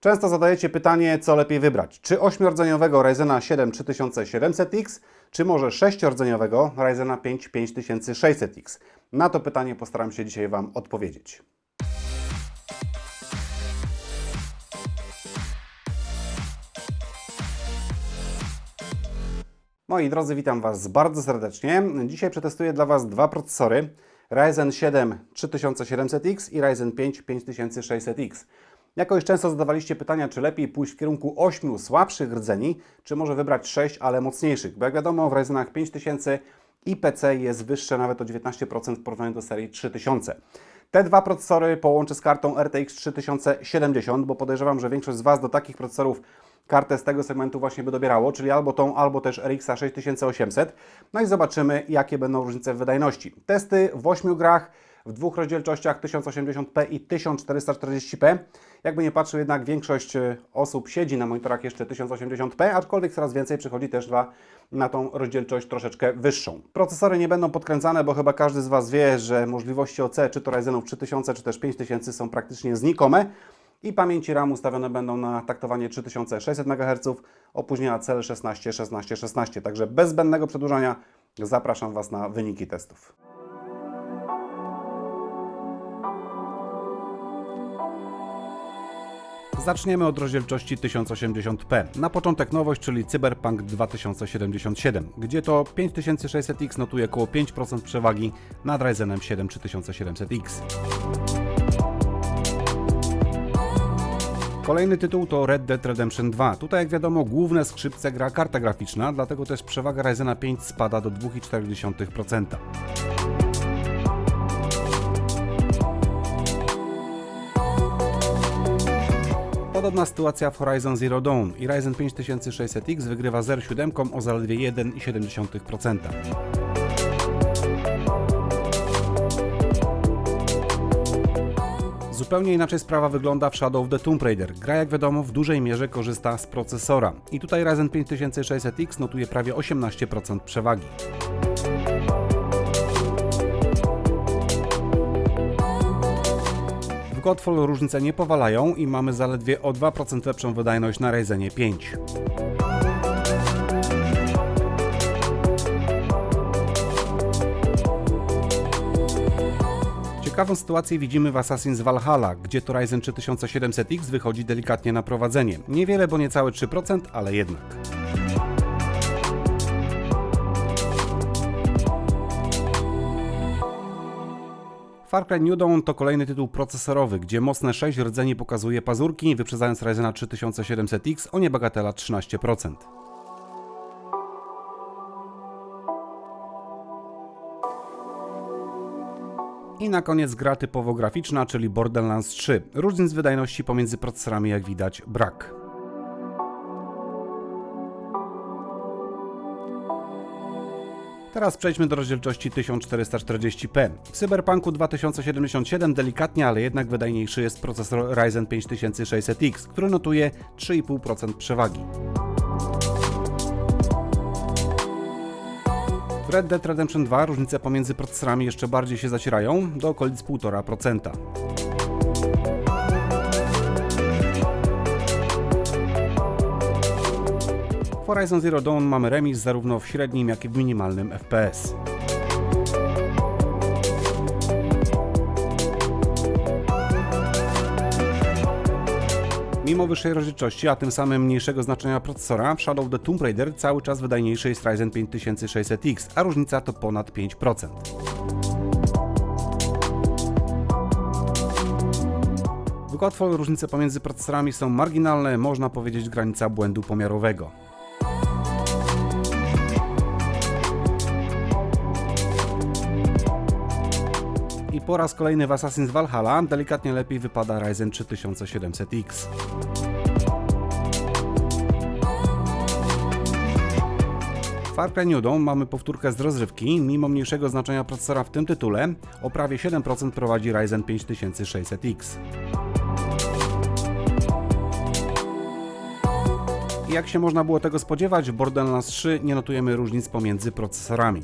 Często zadajecie pytanie, co lepiej wybrać. Czy 8-rdzeniowego Ryzena 7 3700X, czy może 6-rdzeniowego Ryzena 5 5600X? Na to pytanie postaram się dzisiaj Wam odpowiedzieć. Moi drodzy, witam Was bardzo serdecznie. Dzisiaj przetestuję dla Was dwa procesory Ryzen 7 3700X i Ryzen 5 5600X. Jakoś często zadawaliście pytania, czy lepiej pójść w kierunku 8 słabszych rdzeni, czy może wybrać 6, ale mocniejszych. Bo jak wiadomo, w Ryzenach 5000 IPC jest wyższe nawet o 19% w porównaniu do serii 3000. Te dwa procesory połączę z kartą RTX 3070, bo podejrzewam, że większość z Was do takich procesorów kartę z tego segmentu właśnie by dobierało, czyli albo tą, albo też RX 6800. No i zobaczymy, jakie będą różnice w wydajności. Testy w 8 grach, w dwóch rozdzielczościach 1080p i 1440p. Jakby nie patrzył, jednak większość y, osób siedzi na monitorach jeszcze 1080p, aczkolwiek coraz więcej przychodzi też na, na tą rozdzielczość troszeczkę wyższą. Procesory nie będą podkręcane, bo chyba każdy z Was wie, że możliwości OC, czy to Ryzenów 3000, czy też 5000 są praktycznie znikome i pamięci RAM ustawione będą na taktowanie 3600 MHz, opóźnienia cel 16, 16, 16. Także bez zbędnego przedłużania zapraszam Was na wyniki testów. Zaczniemy od rozdzielczości 1080p. Na początek nowość, czyli Cyberpunk 2077, gdzie to 5600X notuje około 5% przewagi nad Ryzenem 7 3700X. Kolejny tytuł to Red Dead Redemption 2. Tutaj jak wiadomo główne skrzypce gra karta graficzna, dlatego też przewaga Ryzena 5 spada do 2,4%. Podobna sytuacja w Horizon Zero Dawn i Ryzen 5600X wygrywa 0,7 o zaledwie 1,7%. Zupełnie inaczej sprawa wygląda w Shadow of the Tomb Raider. Gra jak wiadomo w dużej mierze korzysta z procesora i tutaj Ryzen 5600X notuje prawie 18% przewagi. W Godfall różnice nie powalają i mamy zaledwie o 2% lepszą wydajność na Ryzenie 5. Ciekawą sytuację widzimy w Assassin's Valhalla, gdzie to Ryzen 3700X wychodzi delikatnie na prowadzenie. Niewiele, bo niecałe 3%, ale jednak. Far Cry New Dawn to kolejny tytuł procesorowy, gdzie mocne 6 rdzeni pokazuje pazurki, wyprzedzając Ryzena 3700X o niebagatela 13%. I na koniec gra typowo graficzna, czyli Borderlands 3. Różnic wydajności pomiędzy procesorami jak widać brak. Teraz przejdźmy do rozdzielczości 1440p. W Cyberpunku 2077 delikatnie, ale jednak wydajniejszy jest procesor Ryzen 5600X, który notuje 3,5% przewagi. W Red Dead Redemption 2 różnice pomiędzy procesorami jeszcze bardziej się zacierają, do okolic 1,5%. Horizon Zero Dawn mamy remis zarówno w średnim, jak i w minimalnym FPS. Mimo wyższej rozdzielczości, a tym samym mniejszego znaczenia procesora, Shadow the Tomb Raider cały czas wydajniejszy jest Ryzen 5600X, a różnica to ponad 5%. W Godfall różnice pomiędzy procesorami są marginalne, można powiedzieć granica błędu pomiarowego. Po raz kolejny w Assassin's Valhalla delikatnie lepiej wypada Ryzen 3700X. W Far Cry New Dawn mamy powtórkę z rozrywki, mimo mniejszego znaczenia procesora w tym tytule, o prawie 7% prowadzi Ryzen 5600X. I jak się można było tego spodziewać, w Borderlands 3 nie notujemy różnic pomiędzy procesorami.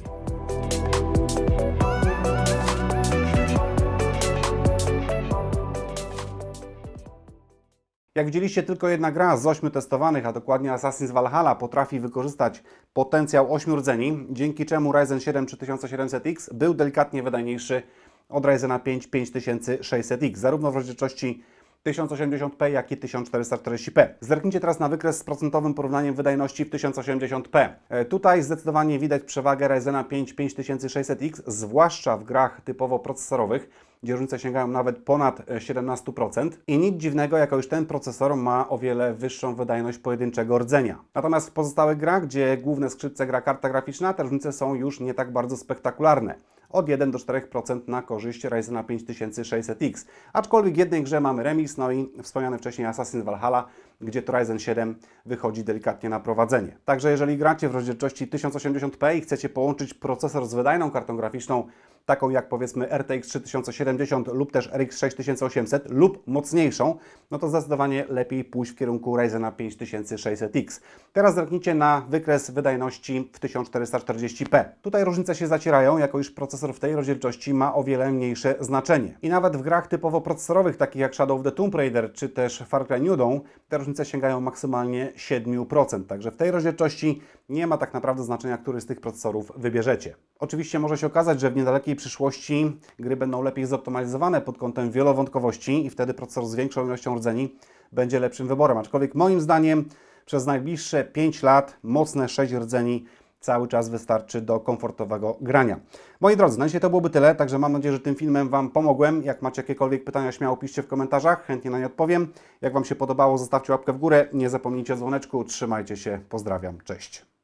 Jak widzieliście, tylko jedna gra z 8 testowanych, a dokładnie Assassin's Valhalla, potrafi wykorzystać potencjał 8 rdzeni, dzięki czemu Ryzen 7 3700X był delikatnie wydajniejszy od Ryzena 5 5600X, zarówno w rozdzielczości 1080p, jak i 1440p. Zerknijcie teraz na wykres z procentowym porównaniem wydajności w 1080p. E, Tutaj zdecydowanie widać przewagę Ryzena 5 5600X, zwłaszcza w grach typowo procesorowych, gdzie różnice sięgają nawet ponad e, 17%. I nic dziwnego, jako już ten procesor ma o wiele wyższą wydajność pojedynczego rdzenia. Natomiast w pozostałych grach, gdzie główne skrzypce gra karta graficzna, te różnice są już nie tak bardzo spektakularne od 1 do 4% na korzyść Ryzena 5600X. Aczkolwiek w jednej grze mamy remis, no i wspomniany wcześniej Assassin's Valhalla, gdzie to Ryzen 7 wychodzi delikatnie na prowadzenie. Także jeżeli gracie w rozdzielczości 1080p i chcecie połączyć procesor z wydajną kartą graficzną, taką jak powiedzmy RTX 3070 lub też RX 6800 lub mocniejszą, no to zdecydowanie lepiej pójść w kierunku Ryzena 5600X. Teraz zerknijcie na wykres wydajności w 1440p. Tutaj różnice się zacierają, jako iż procesor w tej rozdzielczości ma o wiele mniejsze znaczenie. I nawet w grach typowo procesorowych, takich jak Shadow of the Tomb Raider czy też Far Cry New Dawn, te różnice sięgają maksymalnie 7%. Także w tej rozdzielczości nie ma tak naprawdę znaczenia, który z tych procesorów wybierzecie. Oczywiście może się okazać, że w niedalekiej przyszłości gry będą lepiej zoptymalizowane pod kątem wielowątkowości i wtedy procesor z większą ilością rdzeni będzie lepszym wyborem. Aczkolwiek moim zdaniem przez najbliższe 5 lat mocne 6 rdzeni cały czas wystarczy do komfortowego grania. Moi drodzy, na dzisiaj to byłoby tyle, także mam nadzieję, że tym filmem Wam pomogłem. Jak macie jakiekolwiek pytania, śmiało piszcie w komentarzach, chętnie na nie odpowiem. Jak Wam się podobało, zostawcie łapkę w górę, nie zapomnijcie o dzwoneczku, trzymajcie się, pozdrawiam, cześć.